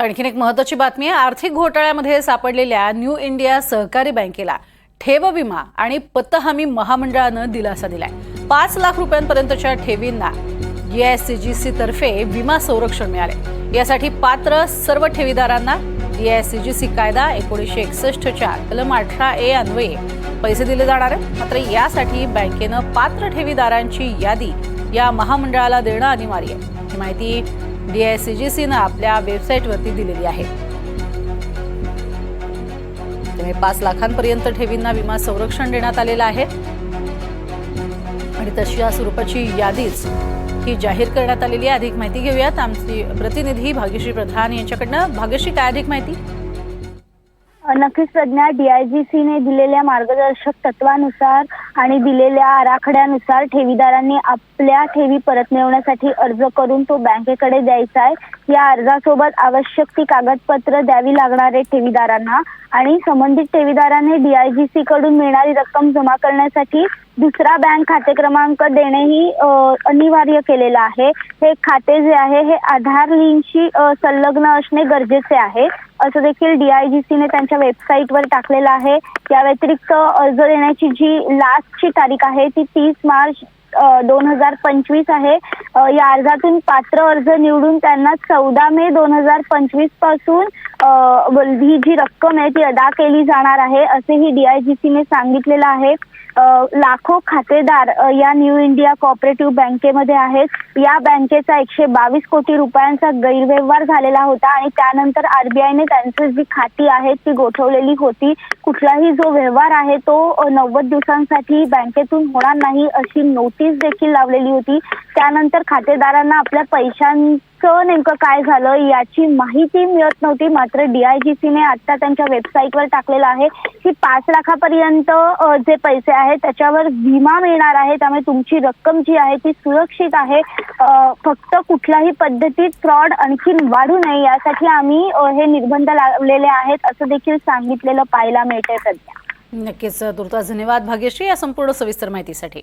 आणखीन एक महत्वाची बातमी आहे. आर्थिक घोटाळ्यामध्ये सापडलेल्या न्यू इंडिया सहकारी बँकेला ठेव विमा आणि पत हमी महामंडळानं दिलासा दिलाय. पाच लाख रुपयांपर्यंतच्या ठेवींना सी तर्फे विमा संरक्षण मिळाले. यासाठी पात्र सर्व ठेवीदारांना सी कायदा एकोणीसशे एकसष्टच्या कलम अठरा ए अन्वये पैसे दिले जाणार आहेत. मात्र यासाठी बँकेनं पात्र ठेवीदारांची यादी या महामंडळाला देणं अनिवार्य आहे. ही माहिती डीआयसीजीसीनं आपल्या वेबसाईटवरती दिलेली आहे. त्यामुळे पाच लाखांपर्यंत ठेवींना विमा संरक्षण देण्यात आलेलं आहे. आणि तशा स्वरूपाची यादीच ही जाहीर करण्यात आलेली आहे. अधिक माहिती घेऊयात. आमची प्रतिनिधी भाग्यश्री प्रधान यांच्याकडनं. भाग्यश्री काय अधिक माहिती? नक्कीच प्रज्ञा डीआयजीसीने दिलेल्या मार्गदर्शक तत्वानुसार आणि दिलेल्या आराखड्यानुसार ठेवीदारांनी आपल्या ठेवी परत मिळवण्यासाठी अर्ज करून तो बँकेकडे द्यायचा आहे. या अर्जासोबत आवश्यक ती कागदपत्र द्यावी लागणार आहे ठेवीदारांना आणि संबंधित ठेवीदारांनी डीआयजीसी कडून मिळणारी रक्कम जमा करण्यासाठी दुसरा बँक खाते क्रमांक देणेही अनिवार्य केलेलं आहे. हे खाते जे आहे हे आधार लिंकशी संलग्न असणे गरजेचे आहे. असं देखील डीआयजीसीने त्यांच्या वेबसाईटवर टाकलेलं आहे. या व्यतिरिक्त अर्ज देण्याची जी लास्टची तारीख आहे ती तीस मार्च दोन हजार पंचवीस आहे. या अर्जातून पात्र अर्ज निवडून त्यांना चौदा मे दोन हजार पंचवीसपासून ही जी रक्कम आहे ती अदा केली जाणार आहे असेही डीआयजीसीने सांगितलेलं आहे. लाखो खातेदार या न्यू इंडिया कॉपरेटिव्ह बँकेमध्ये आहेत. या बँकेचा एकशे बावीस कोटी रुपयांचा गैरव्यवहार झालेला होता आणि त्यानंतर आरबीआयने त्यांची जी खाती आहेत ती गोठवलेली होती. कुठलाही जो व्यवहार आहे तो नव्वद दिवसांसाठी बँकेतून होणार नाही अशी नोटीस देखील लावलेली होती. त्यानंतर खातेदारांना आपल्या पैशांचं नेमकं काय झालं याची माहिती मिळत नव्हती. मात्र डीआयजीसीने आता त्यांच्या वेबसाईटवर टाकलेलं आहे की पाच लाखापर्यंत जे पैसे आहेत त्याच्यावर विमा मिळणार आहे. त्यामुळे तुमची रक्कम जी आहे ती सुरक्षित आहे. फक्त कुठल्याही पद्धतीत फ्रॉड आणखी वाढू नये यासाठी आम्ही हे निर्बंध लावलेले आहेत असं देखील सांगितलेलं पाहायला मिळतंय सध्या. नक्कीच तुर्तास धन्यवाद भाग्यश्री या संपूर्ण सविस्तर माहितीसाठी.